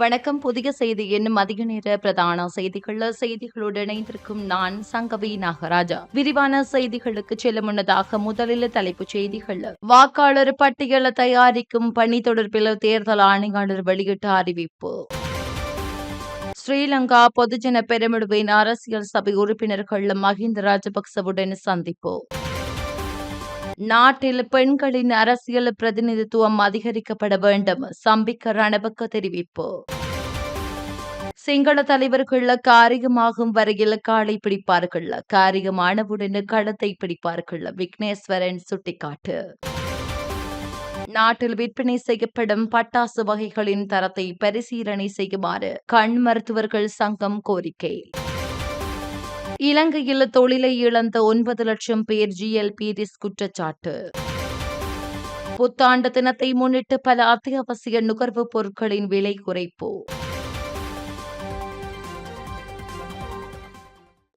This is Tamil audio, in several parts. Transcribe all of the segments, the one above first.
வணக்கம். புதிய செய்தி என்னும் அதிக நேர பிரதான செய்திகள் செய்திகளோடு இணைந்திருக்கும் நான் சங்கவி நாகராஜா. விரிவான செய்திகளுக்கு செல்ல முன்னதாக முதலில் தலைப்புச் செய்திகள். வாக்காளர் பட்டியலை தயாரிக்கும் பணி தொடர்பில் தேர்தல் ஆணையாளர் வெளியிட்ட அறிவிப்பு. ஸ்ரீலங்கா பொதுஜன பெருமிடுவின் அரசியல் சபை உறுப்பினர்கள் மஹிந்த ராஜபக்சவுடன் சந்திப்பு. நாட்டில் பெண்களின் அரசியல் பிரதிநிதித்துவம் அதிகரிக்கப்பட வேண்டும். சம்பிக்க ரணபக்க தெரிவிப்பு. சிங்கள தலைவர்கள் காரியமாகும் வரையில் காலை பிடிப்பார்கள். காரியமானவுடன் களத்தை பிடிப்பார்கள். விக்னேஸ்வரன் சுட்டிக்காட்டு. நாட்டில் விற்பனை செய்யப்படும் பட்டாசு வகைகளின் தரத்தை பரிசீலனை செய்யுமாறு கண் மருத்துவர்கள் சங்கம் கோரிக்கை. இலங்கையில் தொழிலை இழந்த ஒன்பது லட்சம் பேர் ஜிஎல்பிடிஸ் குற்றச்சாட்டு. புத்தாண்டு தினத்தை முன்னிட்டு பல அத்தியாவசிய நுகர்வுப் பொருட்களின் விலை குறைப்பு.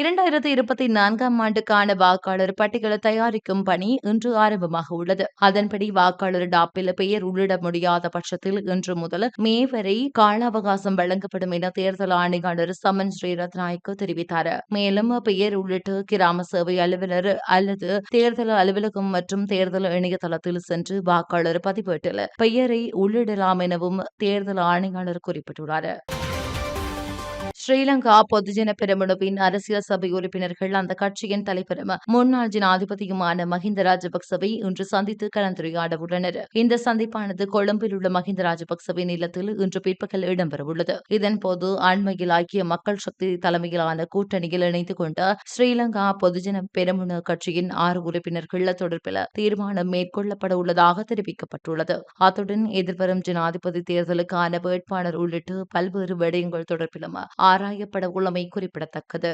இரண்டாயிரத்தி இருபத்தி நான்காம் ஆண்டுக்கான வாக்காளர் பட்டியலை தயாரிக்கும் பணி இன்று ஆரம்பமாக உள்ளது. அதன்படி வாக்காளர் டாப்பில் பெயர் உள்ளிட முடியாத பட்சத்தில் இன்று முதல் மே வரை கால அவகாசம் வழங்கப்படும் என தேர்தல் ஆணையாளர் சமன் ஸ்ரீரத்நாய்க்கு தெரிவித்தார். மேலும் பெயர் உள்ளிட்டு கிராம சேவை அலுவலர் அல்லது தேர்தல் அலுவலகம் மற்றும் தேர்தல் இணையதளத்தில் சென்று வாக்காளர் பதிவேட்டில் பெயரை உள்ளிடலாம் எனவும் தேர்தல் ஆணையாளர் குறிப்பிட்டுள்ளார். ஸ்ரீலங்கா பொதுஜன பெருமனுவின் அரசியல் சபை உறுப்பினர்கள் அந்த கட்சியின் தலைவரும் முன்னாள் ஜனாதிபதியுமான மஹிந்த ராஜபக்சவை இன்று சந்தித்து கலந்துரையாட உள்ளனர் இந்த சந்திப்பானது கொழும்பில் உள்ள மஹிந்த ராஜபக்சவின் இல்லத்தில் இன்று பிற்பகல் இடம்பெறவுள்ளது. இதன்போது அண்மையில் ஐக்கிய மக்கள் சக்தி தலைமையிலான கூட்டணியில் இணைந்து கொண்ட ஸ்ரீலங்கா பொதுஜன பெருமுன கட்சியின் ஆறு உறுப்பினர்கள் தொடர்பில் தீர்மானம் மேற்கொள்ளப்பட உள்ளதாக தெரிவிக்கப்பட்டுள்ளது. அத்துடன் எதிர்வரும் ஜனாதிபதி தேர்தலுக்கான வேட்பாளர் உள்ளிட்டு பல்வேறு விடயங்கள் தொடர்பிலும் ஆராயப்பட உள்ளமை குறிப்பிடத்தக்கது.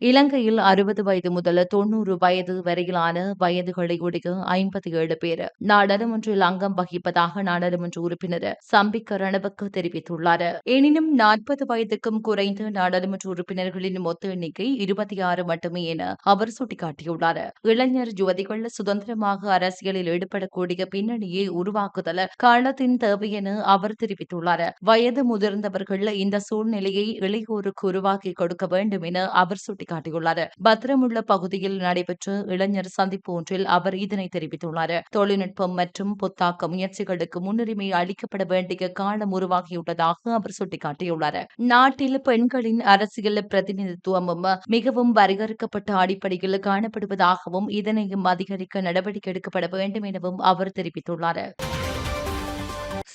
இலங்கையில் அறுபது வயது முதல் தொன்னூறு வயது வரையிலான வயதுகளை உடைய ஐம்பத்தி ஏழு பேர் நாடாளுமன்றில் அங்கம் வகிப்பதாக நாடாளுமன்ற உறுப்பினர் சம்பிக்க ரணபக்க தெரிவித்துள்ளார். எனினும் நாற்பது வயதுக்கும் குறைந்த நாடாளுமன்ற உறுப்பினர்களின் மொத்த எண்ணிக்கை இருபத்தி ஆறு மட்டுமே என அவர் சுட்டிக்காட்டியுள்ளார். இளைஞர் யுவதிகள் சுதந்திரமாக அரசியலில் ஈடுபடக்கூடிய பின்னணியை உருவாக்குதல் காலத்தின் தேவை என அவர் தெரிவித்துள்ளார். வயது முதிர்ந்தவர்கள் இந்த சூழ்நிலையை இளையோருக்கு உருவாக்கி கொடுக்க வேண்டும் என அவர் சுட்டி சுட்டிக்காட்டியுள்ளார். பத்திரமுள்ள பகுதியில் நடைபெற்ற இளைஞர் சந்திப்பு ஒன்றில் அவர் இதனை தெரிவித்துள்ளார். தொழில்நுட்பம் மற்றும் புத்தாக்க முயற்சிகளுக்கு முன்னுரிமை அளிக்கப்பட வேண்டிய காலம் உருவாகியுள்ளதாக அவர் சுட்டிக்காட்டியுள்ளார். நாட்டில் பெண்களின் அரசியல் பிரதிநிதித்துவமும் மிகவும் வரையறுக்கப்பட்ட அடிப்படையில் காணப்படுவதாகவும் இதனையும் அதிகரிக்க நடவடிக்கை எடுக்கப்பட வேண்டும் எனவும் அவர் தெரிவித்துள்ளார்.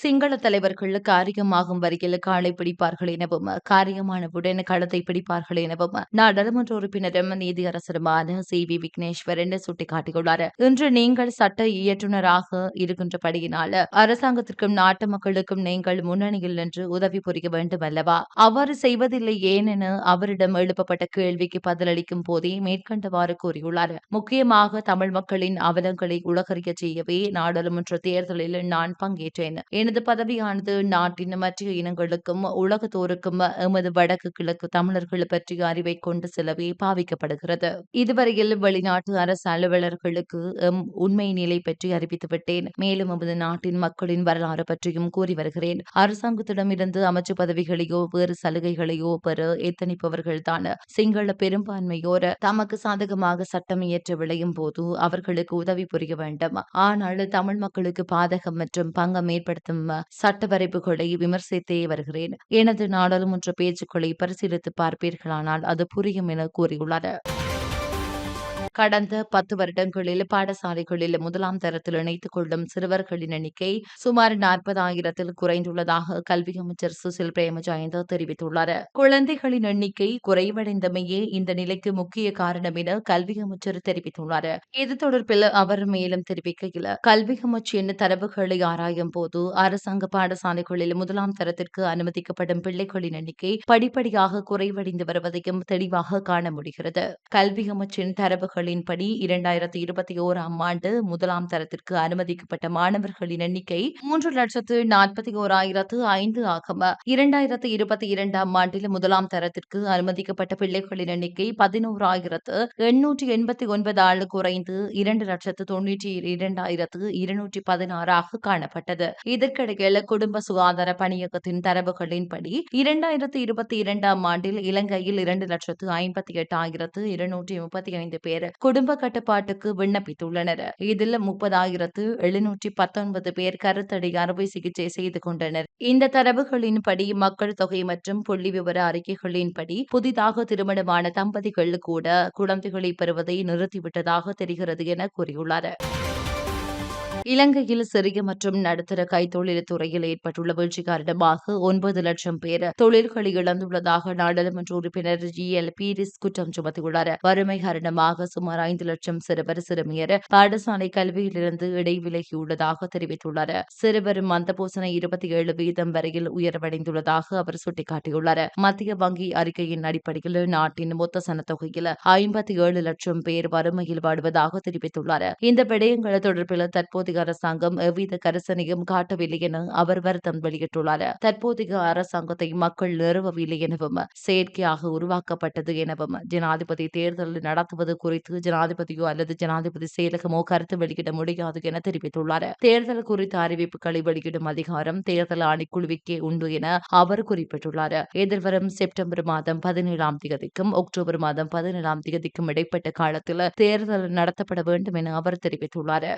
சிங்கள தலைவர்கள் காரியமாகும் வரையில் காலை பிடிப்பார்கள் எனவும் காரியமானவுடன் களத்தை பிடிப்பார்கள் எனவும் நாடாளுமன்ற உறுப்பினரும் நீதியரசருமான சி. வி. விக்னேஸ்வரன் சுட்டிக்காட்டியுள்ளார். இன்று நீங்கள் சட்ட இயற்றுநராக இருக்கின்றபடியினால் அரசாங்கத்திற்கும் நாட்டு மக்களுக்கும் நீங்கள் முன்னணியில் நின்று உதவி புரிய வேண்டும் அல்லவா? அவ்வாறு செய்வதில்லை ஏனென அவரிடம் எழுப்பப்பட்ட கேள்விக்கு பதிலளிக்கும் போதே மேற்கண்டவாறு கூறியுள்ளார். முக்கியமாக தமிழ் மக்களின் அவலங்களை உலகறிய செய்யவே நாடாளுமன்ற தேர்தலில் நான் பங்கேற்றேன். எனது பதவியானது நாட்டின் மற்ற இனங்களுக்கும் உலகத்தோருக்கும் எமது வடக்கு கிழக்கு தமிழர்கள் பற்றிய அறிவை கொண்டு செல்லவே பாவிக்கப்படுகிறது. இதுவரையில் வெளிநாட்டு அரசு அலுவலர்களுக்கு எம் உண்மை நிலை பற்றி அறிவித்துவிட்டேன் மேலும் எமது நாட்டின் மக்களின் வரலாறு பற்றியும் கூறி வருகிறேன். அரசாங்கத்திடமிருந்து அமைச்சு பதவிகளையோ வேறு சலுகைகளையோ பெற எத்தனிப்பவர்கள்தான்? சிங்கள பெரும்பான்மையோர் தமக்கு சாதகமாக சட்டம் இயற்ற விளையும் போது அவர்களுக்கு உதவி புரிய வேண்டும். ஆனால் தமிழ் மக்களுக்கு பாதகம் மற்றும் பங்கம் ஏற்படுத்தும் சட்ட வரைவுகளை விமர்சித்தே வருகிறேன். எனது நாடாளுமன்ற பேச்சுக்களை பரிசீலித்து பார்ப்பீர்களானால் அது புரியும் என கூறியுள்ளார் கடந்த பத்து வருடங்களில் பாடசாலைகளில் முதலாம் தரத்தில் இணைத்துக் கொள்ளும் சிறுவர்களின் எண்ணிக்கை சுமார் நாற்பதாயிரத்தில் குறைந்துள்ளதாக கல்வி அமைச்சர் சுசில் பிரேமஜயந்த தெரிவித்துள்ளார். குழந்தைகளின் எண்ணிக்கை குறைவடைந்தமையே இந்த நிலைக்கு முக்கிய காரணம் என கல்வி அமைச்சர் தெரிவித்துள்ளார். இது தொடர்பில் அவர் மேலும் தெரிவிக்கையில் கல்வி அமைச்சின் தரவுகளை ஆராயும் போது அரசாங்க பாடசாலைகளில் முதலாம் தரத்திற்கு அனுமதிக்கப்படும் பிள்ளைகளின் எண்ணிக்கை படிப்படியாக குறைவடைந்து வருவதையும் தெளிவாக காண முடிகிறது. கல்வி அமைச்சின் தரவுகள் தகவல்களின்படி இரண்டாயிரத்தி இருபத்தி ஓராம் ஆண்டு முதலாம் தரத்திற்கு அனுமதிக்கப்பட்ட மாணவர்களின் எண்ணிக்கை மூன்று லட்சத்து நாற்பத்தி ஓராயிரத்து ஐந்து ஆகும். இரண்டாயிரத்து இருபத்தி இரண்டாம் ஆண்டில் முதலாம் தரத்திற்கு அனுமதிக்கப்பட்ட பிள்ளைகளின் எண்ணிக்கை பதினோராயிரத்து எண்ணூற்றி எண்பத்தி ஒன்பது ஆள் குறைந்து இரண்டு லட்சத்து தொன்னூற்றி இரண்டாயிரத்து இருநூற்றி பதினாறாக காணப்பட்டது. இதற்கிடையில் குடும்ப சுகாதார பணியகத்தின் தரவுகளின்படி இரண்டாயிரத்து இருபத்தி இரண்டாம் ஆண்டில் இலங்கையில் இரண்டு லட்சத்து ஐம்பத்தி எட்டாயிரத்து இருநூற்றி முப்பத்தி ஐந்து பேர் குடும்ப கட்டுப்பாட்டுக்கு விண்ணப்பித்துள்ளனர். இதில் முப்பதாயிரத்து எழுநூற்றி பத்தொன்பது பேர் கருத்தடை அறுவை சிகிச்சை செய்து கொண்டனர். இந்த தரவுகளின்படி மக்கள் தொகை மற்றும் புள்ளி விவர அறிக்கைகளின்படி புதிதாக திருமணமான தம்பதிகள் கூட குழந்தைகளை பெறுவதை நிறுத்திவிட்டதாக தெரிகிறது என கூறியுள்ளார். இலங்கையில் சிறிய மற்றும் நடுத்தர கைத்தொழில் துறையில் ஏற்பட்டுள்ள வீழ்ச்சி காரணமாக ஒன்பது லட்சம் பேர் தொழில்களை இழந்துள்ளதாக நாடாளுமன்ற உறுப்பினர் ஜி. எல். பீரிஸ் குற்றம் சுமத்தியுள்ளார். வறுமை காரணமாக சுமார் ஐந்து லட்சம் சிறுவர் சிறுமியர் பாடசாலை கல்வியிலிருந்து இடைவிலகியுள்ளதாக தெரிவித்துள்ளார். சிறுவர் மந்தபோசனை இருபத்தி ஏழு வீதம் வரையில் உயர்வடைந்துள்ளதாக அவர் சுட்டிக்காட்டியுள்ளார். மத்திய வங்கி அறிக்கையின் அடிப்படையில் நாட்டின் மொத்த சனத்தொகையில் ஐம்பத்தி ஏழு லட்சம் பேர் வறுமையில் வாடுவதாக தெரிவித்துள்ளார். இந்த விடயங்கள் தொடர்பில் தற்போது தற்போதைய அரசாங்கம் எவ்வித கரிசனையும் காட்டவில்லை என அவர் வருத்தம் வெளியிட்டுள்ளார். தற்போதைய அரசாங்கத்தை மக்கள் நிறுவவில்லை எனவும் செயற்கையாக உருவாக்கப்பட்டது எனவும் ஜனாதிபதி தேர்தல் நடத்துவது குறித்து ஜனாதிபதியோ அல்லது ஜனாதிபதி செயலகமோ கருத்து வெளியிட முடியாது என தெரிவித்துள்ளார். தேர்தல் குறித்த அறிவிப்புகளை வெளியிடும் அதிகாரம் தேர்தல் ஆணைக்குழுவிற்கே உண்டு என அவர் குறிப்பிட்டுள்ளார். எதிர்வரும் செப்டம்பர் மாதம் பதினேழாம் தேதிக்கும் அக்டோபர் மாதம் பதினேழாம் தேதிக்கும் இடைப்பட்ட காலத்தில் தேர்தல் நடத்தப்பட வேண்டும் என அவர் தெரிவித்துள்ளார்.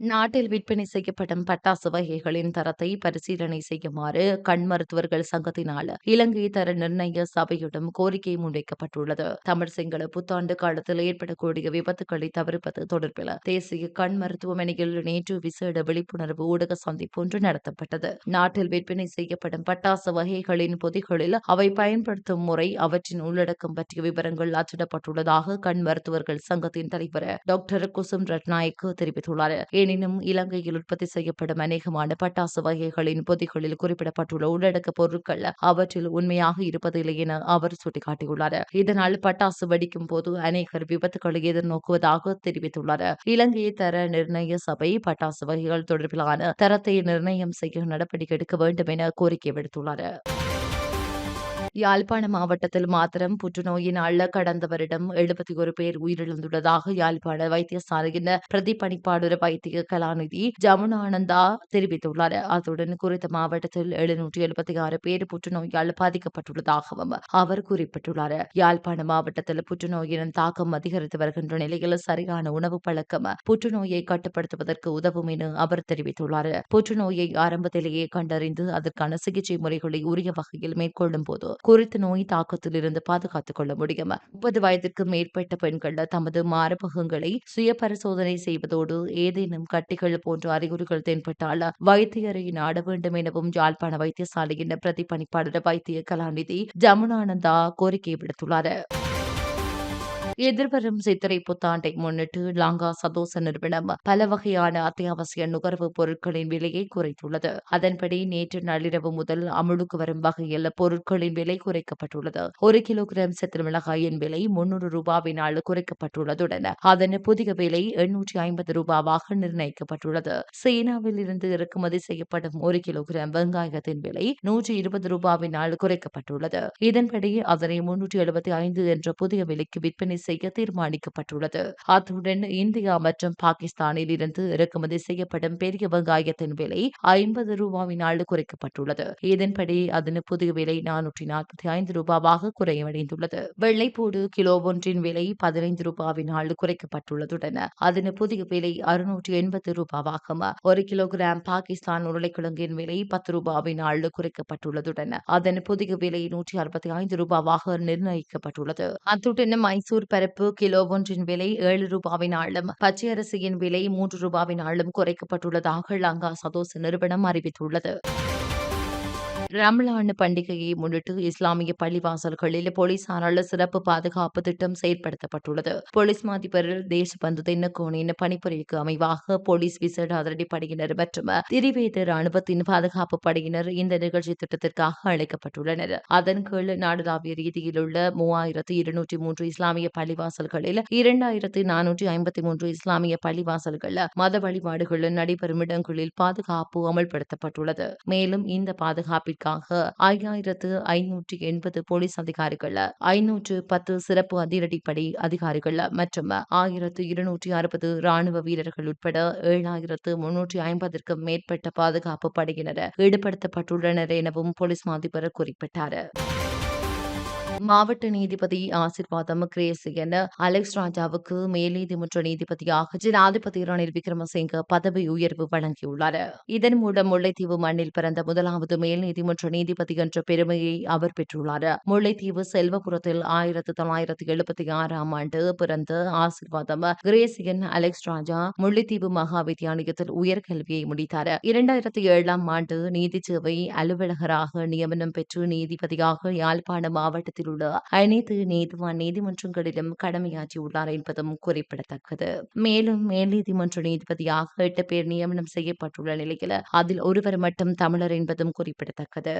நாட்டில் விற்பனை செய்யப்படும் பட்டாசு வகைகளின் தரத்தை பரிசீலனை செய்யுமாறு கண் மருத்துவர்கள் சங்கத்தினால் இலங்கை தர நிர்ணய சபையிடம் கோரிக்கை முன்வைக்கப்பட்டுள்ளது. தமிழ் சிங்கள புத்தாண்டு காலத்தில் ஏற்படக்கூடிய விபத்துக்களை தவிர்ப்பது தொடர்பில் தேசிய கண் மருத்துவமனையில் நேற்று விசேட விழிப்புணர்வு ஊடக சந்திப்பு ஒன்று நடத்தப்பட்டது. நாட்டில் விற்பனை செய்யப்படும் பட்டாசு வகைகளின் பொதிகளில் அவை பயன்படுத்தும் முறை அவற்றின் உள்ளடக்கம் பற்றிய விவரங்கள் அச்சிடப்பட்டுள்ளதாக கண் மருத்துவர்கள் சங்கத்தின் தலைவர் டாக்டர் குசும் ரட்நாயக்கு தெரிவித்துள்ளார். எனினும் இலங்கையில் உற்பத்தி செய்யப்படும் அநேகமான பட்டாசு வகைகளின் பொதிகளில் குறிப்பிடப்பட்டுள்ள உள்ளடக்க பொருட்கள் அவற்றில் உண்மையாக இருப்பதில்லை என அவர் சுட்டிக்காட்டியுள்ளார். இதனால் பட்டாசு வெடிக்கும் போது அநேகர் விபத்துக்களை எதிர்நோக்குவதாக தெரிவித்துள்ளார். இலங்கை தர நிர்ணய சபை பட்டாசு வகைகள் தொடர்பிலான தரத்தை நிர்ணயம் செய்ய நடவடிக்கை எடுக்க வேண்டும் என கோரிக்கை விடுத்துள்ளார். யாழ்ப்பாண மாவட்டத்தில் மாத்திரம் புற்றுநோயினால் கடந்த வருடம் எழுபத்தி ஒரு பேர் உயிரிழந்துள்ளதாக யாழ்ப்பாண வைத்தியசாலையின் பிரதிப்பணிப்பாளர் வைத்திய கலாநிதி ஜமுனானந்தா தெரிவித்துள்ளார். அத்துடன் குறித்த மாவட்டத்தில் எழுநூற்றி எழுபத்தி ஆறு பேர் புற்றுநோயால் பாதிக்கப்பட்டுள்ளதாகவும் அவர் குறிப்பிட்டுள்ளார். யாழ்ப்பாண மாவட்டத்தில் புற்றுநோயின் தாக்கம் அதிகரித்து வருகின்ற நிலையில் சரியான உணவு பழக்கம் புற்றுநோயை கட்டுப்படுத்துவதற்கு உதவும் என அவர் தெரிவித்துள்ளார். புற்றுநோயை ஆரம்பத்திலேயே கண்டறிந்து அதற்கான சிகிச்சை முறைகளை உரிய வகையில் மேற்கொள்ளும் போது குறித்த நோய் தாக்கத்தில் இருந்து பாதுகாத்துக் கொள்ள முடியும்? முப்பது வயதிற்கு மேற்பட்ட பெண்கள் தமது மார்பகங்களை சுய பரிசோதனை செய்வதோடு ஏதேனும் கட்டிகள் போன்ற அறிகுறிகள் தென்பட்டால்? வைத்தியரை நாட வேண்டும் எனவும் யாழ்ப்பாண வைத்தியசாலையின் பிரதிபணிப்பாளர் வைத்திய கலாநிதி ஜமுனானந்தா கோரிக்கை விடுத்துள்ளார். எதிர்வரும் சித்திரை புத்தாண்டை முன்னிட்டு லாங்கா சதோச நிறுவனம் பல வகையான அத்தியாவசிய நுகர்வு பொருட்களின் விலையை குறைத்துள்ளது. அதன்படி நேற்று நள்ளிரவு முதல் அமுலுக்கு வரும் வகையில் பொருட்களின் விலை குறைக்கப்பட்டுள்ளது. ஒரு கிலோகிராம் சித்திர மிளகாயின் விலை முன்னூறு ரூபாவினால் குறைக்கப்பட்டுள்ளதுடன் அதன் புதிய விலை எண்ணூற்றி ஐம்பது ரூபாவாக நிர்ணயிக்கப்பட்டுள்ளது. சீனாவில் இருந்து இறக்குமதி செய்யப்படும் ஒரு கிலோகிராம் வெங்காயத்தின் விலை நூற்றி இருபது ரூபாவினால் குறைக்கப்பட்டுள்ளது. இதன்படி அதனை முன்னூற்றி எழுபத்தி ஐந்து என்ற புதிய விலைக்கு விற்பனை செய்ய தீர்மானிக்கப்பட்டுள்ளது. அத்துடன் இந்தியா மற்றும் பாகிஸ்தானில் இருந்து இறக்குமதி செய்யப்படும் பெரிய வெங்காயத்தின் விலை ஐம்பது ரூபாவினால் குறைக்கப்பட்டுள்ளது. இதன்படி அதன் புதிய விலை நானூற்றி நாற்பத்தி ஐந்து ரூபாவாக குறைவடைந்துள்ளது. வெள்ளைப்பூடு கிலோ ஒன்றின் விலை பதினைந்து ரூபாவினால் குறைக்கப்பட்டுள்ளதுடன் அதன் புதிய விலை அறுநூற்றி எண்பது ரூபாவாகும். ஒரு கிலோகிராம் பாகிஸ்தான் உருளைக்கிழங்கின் விலை பத்து ரூபாவினால் குறைக்கப்பட்டுள்ளதுடன் அதன் புதிய விலை நூற்றி அறுபத்தி ஐந்து ரூபாவாக நிர்ணயிக்கப்பட்டுள்ளது. அத்துடன் மைசூர் பருப்பு கிலோ ஒன்றின் விலை ஏழு ரூபாவினாலும் பச்சை அரிசியின் விலை மூன்று ரூபாவினாலும் குறைக்கப்பட்டுள்ளதாக லங்கா சதோஸ் நிறுவனம் அறிவித்துள்ளது. ரம்லான் பண்டிகையை முன்னிட்டு இஸ்லாமிய பள்ளிவாசல்களில் போலீசாரால் சிறப்பு பாதுகாப்பு திட்டம் செயற்படுத்தப்பட்டுள்ளது. போலீஸ் மாதிபர் தேசபந்து தென்னக்கோனின் பணிப்புரைக்கு அமைவாக போலீஸ் விசேட அதிரடி படையினர் மற்றும் திரிவேத ராணுவத்தின் பாதுகாப்பு படையினர் இந்த நிகழ்ச்சி திட்டத்திற்காக அழைக்கப்பட்டுள்ளனர். அதன் கீழ் நாடுதாவிய ரீதியில் உள்ள மூவாயிரத்து இருநூற்றி மூன்று இஸ்லாமிய பள்ளிவாசல்களில் இரண்டாயிரத்து நானூற்றி ஐம்பத்தி மூன்று இஸ்லாமிய பள்ளிவாசல்கள் மத வழிபாடுகள் நடைபெறும் இடங்களில் பாதுகாப்பு அமல்படுத்தப்பட்டுள்ளது. மேலும் இந்த பாதுகாப்பு நடவடிக்கைக்காக ஐயாயிரத்து ஐநூற்று எண்பது போலீஸ் அதிகாரிகள் ஐநூற்று பத்து சிறப்பு அதிரடிப்படை அதிகாரிகள் மற்றும் ஆயிரத்து இருநூற்றி அறுபது ராணுவ வீரர்கள் உட்பட ஏழாயிரத்து முன்னூற்றி ஐம்பதற்கும் மேற்பட்ட பாதுகாப்பு படையினர் ஈடுபடுத்தப்பட்டுள்ளனர் எனவும் போலீஸ் மாதிபர் குறிப்பிட்டார். மாவட்ட நீதிபதி ஆசிர்வாதம் கிரேசியன் அலெக்ஸ் ராஜாவுக்கு மேல் நீதிமன்ற நீதிபதியாக ஜனாதிபதி ரணில் விக்ரமசிங்க பதவி உயர்வு வழங்கியுள்ளார். இதன் மூலம் முல்லைத்தீவு மண்ணில் பிறந்த முதலாவது மேல் நீதிமன்ற நீதிபதி என்ற பெருமையை அவர் பெற்றுள்ளார். முல்லைத்தீவு செல்வபுரத்தில் ஆயிரத்தி தொள்ளாயிரத்தி எழுபத்தி ஆறாம் ஆண்டு பிறந்த ஆசிர்வாதம் கிரேசியன் அலெக்ஸ் ராஜா முல்லைத்தீவு மகா வித்யாலயத்தில் உயர்கல்வியை முடித்தார். இரண்டாயிரத்தி ஏழாம் ஆண்டு நீதிச்சேவை அலுவலகராக நியமனம் பெற்று நீதிபதியாக யாழ்ப்பாண மாவட்டத்தில் உள்ள அனைத்து நீதிவான் நீதிமன்றங்களிலும் கடமையாற்றியுள்ளார் என்பதும் குறிப்பிடத்தக்கது. மேலும் மேல் நீதிமன்ற நீதிபதியாக எட்டு பேர் நியமனம் செய்யப்பட்டுள்ள நிலையில் அதில் ஒருவர் மட்டும் தமிழர் என்பதும் குறிப்பிடத்தக்கது.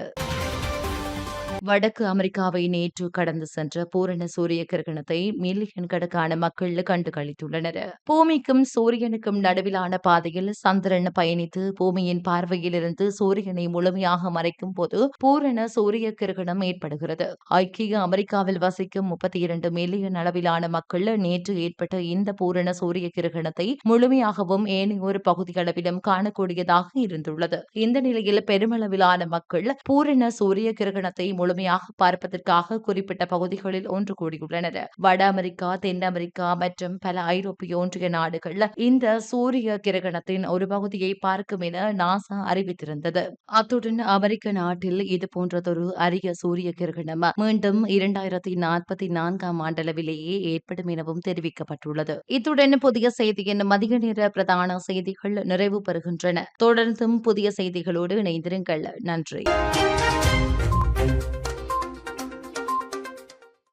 வடக்கு அமெரிக்காவை நேற்று கடந்து சென்ற பூரண சூரிய கிரகணத்தை மில்லியன் கணக்கான மக்கள் கண்டு கழித்துள்ளனர் பூமிக்கும் சூரியனுக்கும் நடுவிலான பாதையில் சந்திரன் பயணித்து பூமியின் பார்வையிலிருந்து சூரியனை முழுமையாக மறைக்கும் போது பூரண சூரிய கிரகணம் ஏற்படுகிறது. ஐக்கிய அமெரிக்காவில் வசிக்கும் முப்பத்தி இரண்டு மில்லியன் அளவிலான மக்கள் நேற்று ஏற்பட்ட இந்த பூரண சூரிய கிரகணத்தை முழுமையாகவும் ஏனையொரு பகுதிகளவிலும் காணக்கூடியதாக இருந்துள்ளது. இந்த நிலையில் பெருமளவிலான மக்கள் பூரண சூரிய கிரகணத்தை முழுமையாக பார்ப்பதற்காக குறிப்பிட்ட பகுதிகளில் ஒன்று கூடியுள்ளனர். வட அமெரிக்கா தென் அமெரிக்கா மற்றும் பல ஐரோப்பிய ஒன்றிய நாடுகள் இந்த சூரிய கிரகணத்தின் ஒரு பகுதியை பார்க்கும் என நாசா அறிவித்திருந்தது. அத்துடன் அமெரிக்க நாட்டில் இது போன்றதொரு அரிய சூரிய கிரகணம் மீண்டும் இரண்டாயிரத்தி நாற்பத்தி நான்காம் ஆண்டளவிலேயே ஏற்படும் எனவும் தெரிவிக்கப்பட்டுள்ளது. இத்துடன் புதிய செய்தியின் மதிய நேர பிரதான செய்திகள் நிறைவு பெறுகின்றன. தொடர்ந்தும் புதிய செய்திகளோடு இணைந்திருங்கள். நன்றி.